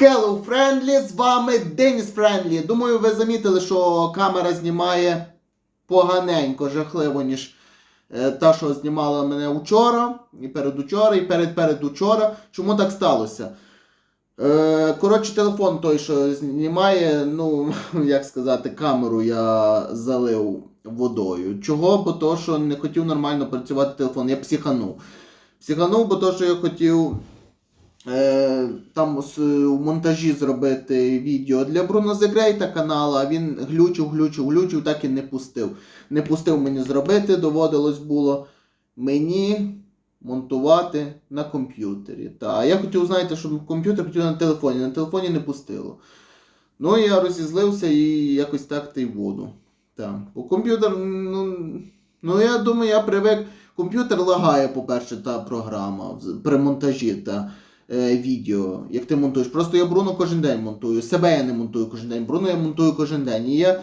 Hello Friendly, з вами Деніс Френдлі. Думаю, ви замітили, що камера знімає поганенько, жахливо, ніж е, та, що знімала мене вчора, і передучора, і перед передучора. Чому так сталося? Е, коротше, телефон той, що знімає, ну, як сказати, камеру я залив водою. Чого? Бо то, що не хотів нормально працювати телефон, я психанув. Психанув, бо то, що я хотів там у монтажі зробити відео для Бруно Зегрейта каналу, а він глючив, глючив, глючив, так і не пустив. Не пустив мені зробити, доводилось було мені монтувати на комп'ютері. Та, я хотів, знаєте, щоб комп'ютер хотів на телефоні, на телефоні не пустило. Ну, я розізлився і якось так та й воду. Так. Бо комп'ютер, ну, ну я думаю, я привик. Комп'ютер лагає, по-перше, та програма при монтажі та е, відео, як ти монтуєш. Просто я Бруно кожен день монтую. Себе я не монтую кожен день. Бруно я монтую кожен день. І я,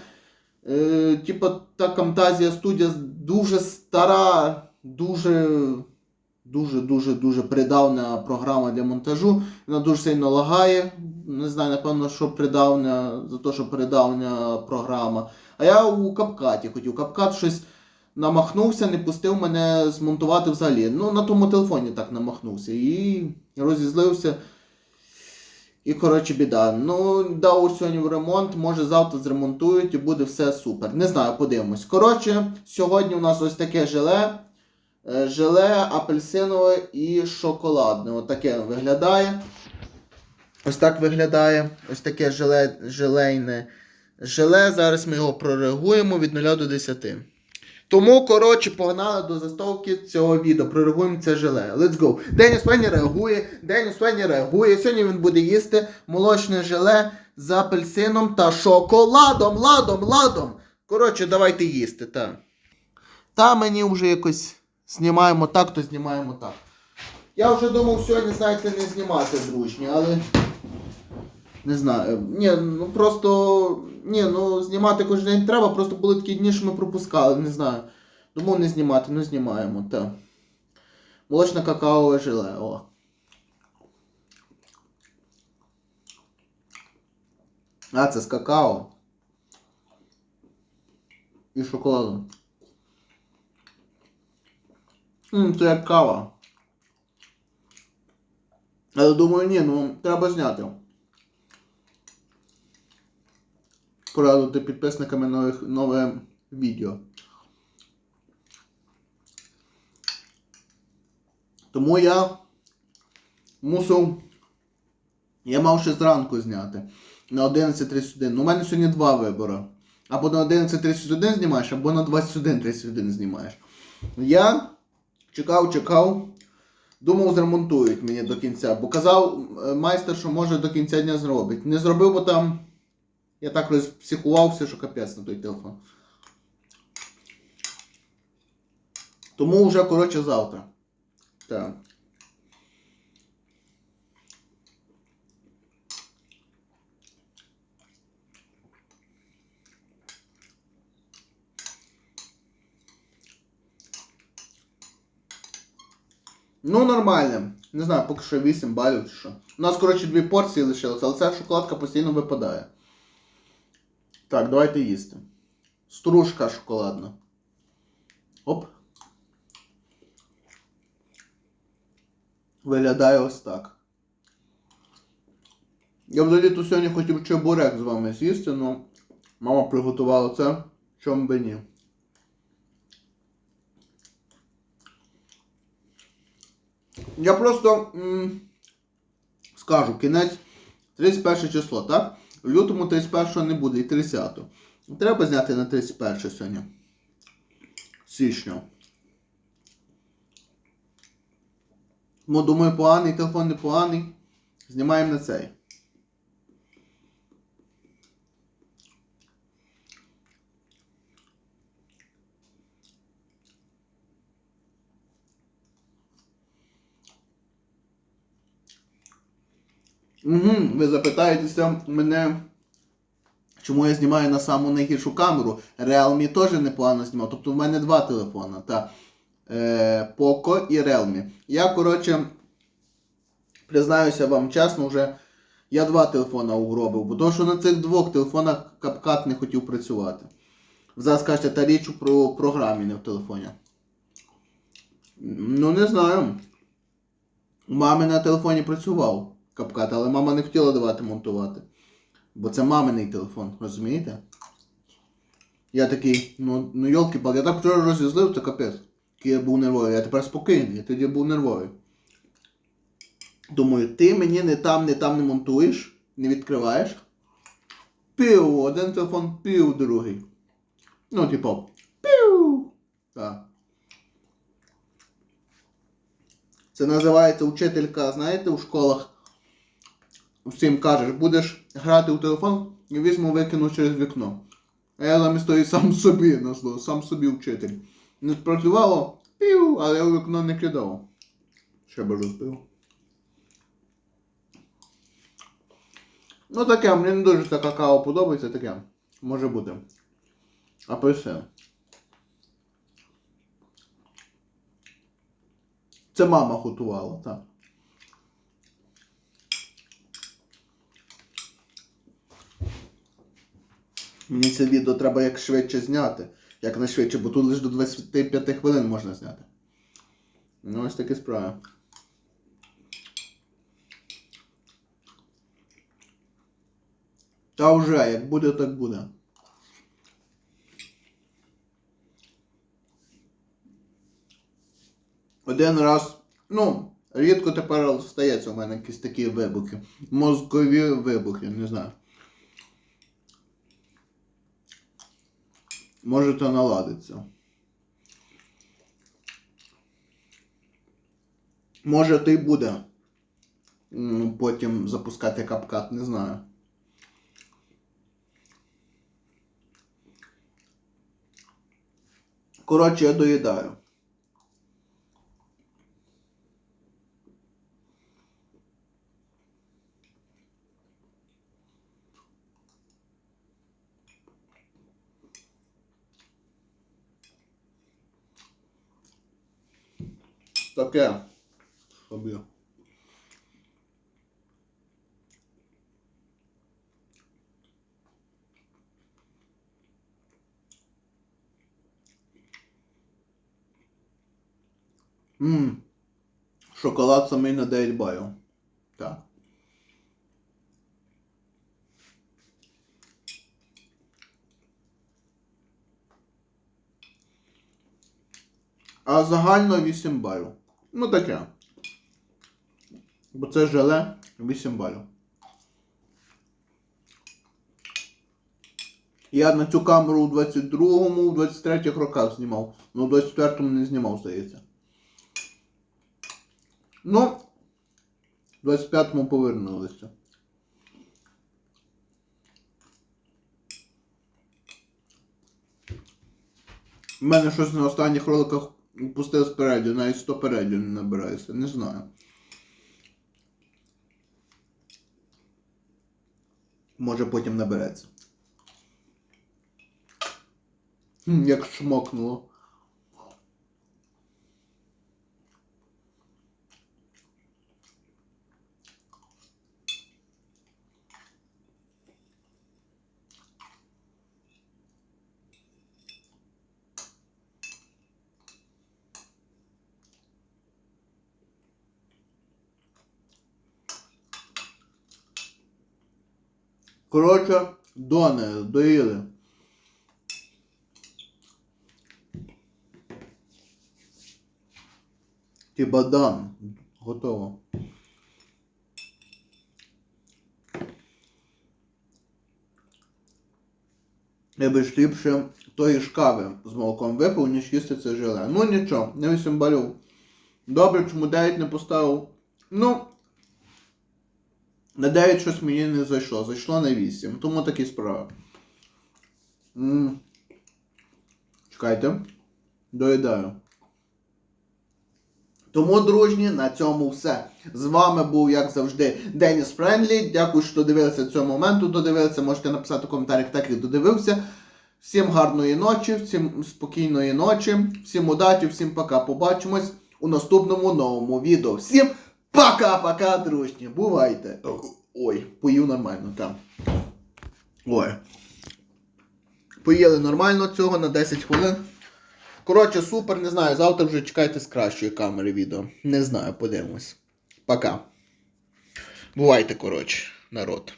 е, типа, та Camtasia студія дуже стара, дуже. Дуже, дуже, дуже придавна програма для монтажу. Вона дуже сильно лагає. Не знаю, напевно, що придавня, за те, що придавня програма. А я у капкаті хотів. Капкат щось намахнувся, не пустив мене змонтувати взагалі. Ну, на тому телефоні так намахнувся. І розізлився. І, коротше, біда. Ну, дав сьогодні в ремонт, може завтра зремонтують і буде все супер. Не знаю, подивимось. Коротше, сьогодні у нас ось таке желе. Е, Желе апельсинове і шоколадне. Ось таке виглядає. Ось так виглядає. Ось таке желе, желейне желе. Зараз ми його прореагуємо від 0 до 10. Тому, коротше, погнали до заставки цього відео. Прореагуємо це желе. Let's go. Деніс Фенні реагує. Деніс Фенні реагує. Сьогодні він буде їсти молочне желе з апельсином та шоколадом. Ладом, ладом. Коротше, давайте їсти. Та. Та мені вже якось знімаємо так, то знімаємо так. Я вже думав сьогодні, знаєте, не знімати дружні, але. Не знаю. Ні, ну просто. Ні, ну знімати кожен день треба, просто були такі дні, що ми пропускали, не знаю. Думав не знімати, ну знімаємо, так. Молочне какаове желе, о. А, це з какао. І шоколадом. Ммм, це як кава. Але думаю, ні, ну треба зняти. Порадити підписниками нових, нове відео. Тому я мусив. Я мав ще зранку зняти. На 11.31. Ну, у мене сьогодні два вибори. Або на 11.31 знімаєш, або на 21.31 знімаєш. Я чекав, чекав. Думав, зремонтують мені до кінця. Бо казав е, майстер, що може до кінця дня зробить. Не зробив, бо там. Я так розпсихувався, що капець на той телефон. Тому вже, коротше, завтра. Так. Ну, нормально. Не знаю, поки що 8 балів чи що. У нас, коротше, дві порції лишилося, але ця шоколадка постійно випадає. Так, давайте їсти. Стружка шоколадна. Оп. Виглядає ось так. Я взагалі тут сьогодні хотів чебурек з вами з'їсти, але мама приготувала це, чому би ні. Я просто м, скажу, кінець 31 число, так? Лютому 31 не буде і 30. Треба зняти на 31 сьогодні. Січня. Ну, думаю, поганий, телефон не поганий. Знімаємо на цей. Угу, ви запитаєтеся мене, чому я знімаю на саму найгіршу камеру. Realme теж непогано знімав. Тобто в мене два телефони. Та, е, Poco і Realme. Я, коротше, признаюся вам чесно, вже Я два телефона угробив, бо то, що на цих двох телефонах капкат не хотів працювати. Зараз кажете, та річ про програмі, не в телефоні. Ну, не знаю. Мами на телефоні працював капкат, але мама не хотіла давати монтувати. Бо це маминий телефон, розумієте? Я такий, ну, ну йолки пал я так вчора розізлив, це капець. Я був нервовий. Я тепер спокійний, я тоді був нервовий. Думаю, ти мені не там, не там не монтуєш, не відкриваєш. Пів, один телефон, пів другий. Ну, типу, пів. Так. Це називається учителька, знаєте, у школах. Всім кажеш, будеш грати у телефон і візьму викину через вікно. А я замість того і сам собі назвав, сам собі вчитель. Не спрацювало пів, але я у вікно не кидав. Ще би розбив. Ну таке, мені не дуже це какао подобається, таке. Може бути. Апельсин. Це мама готувала, так. Мені це відео треба як швидше зняти. Як найшвидше, бо тут лише до 25 хвилин можна зняти. Ну, ось такі справи. Та вже, як буде, так буде. Один раз, ну, рідко тепер стається у мене якісь такі вибухи. Мозкові вибухи, не знаю. Може то наладиться. Може то й буде потім запускати капкат, не знаю. Коротше, я доїдаю. Таке. Собі. Ммм. Шоколад самий на 9 балів. Так. А загально 8 балів. Ну таке. Бо це желе 8 балів. Я на цю камеру у 22-му, у 23-х роках знімав. Ну, у 24-му не знімав, здається. Ну, в 25-му повернулися. У мене щось на останніх роликах пустив спереді, навіть 100 передів не набирається, не знаю. Може потім набереться. Як шмокнуло. Коротше, доне, доїли. Тібадан. Готово. Я би ж ліпше тої ж кави з молоком випив, ніж їсти це желе. Ну нічого, не 8 балів. Добре, чому 9 не поставив. Ну, на 9 щось мені не зайшло, зайшло на 8. Тому такі справи. м Чекайте. Доїдаю. Тому, дружні, на цьому все. З вами був, як завжди, Деніс Френлі. Дякую, що додивилися цього моменту. Додивилися, можете написати в коментарях, так і додивився. Всім гарної ночі, всім спокійної ночі, всім удачі, всім пока. Побачимось у наступному новому відео. Всім пока-пока, дружні. Бувайте! Ой, поїв нормально, там. Ой. Поїли нормально цього на 10 хвилин. Коротше, супер, не знаю. Завтра вже чекайте з кращої камери відео. Не знаю, подивимось. Пока. Бувайте, коротше, народ.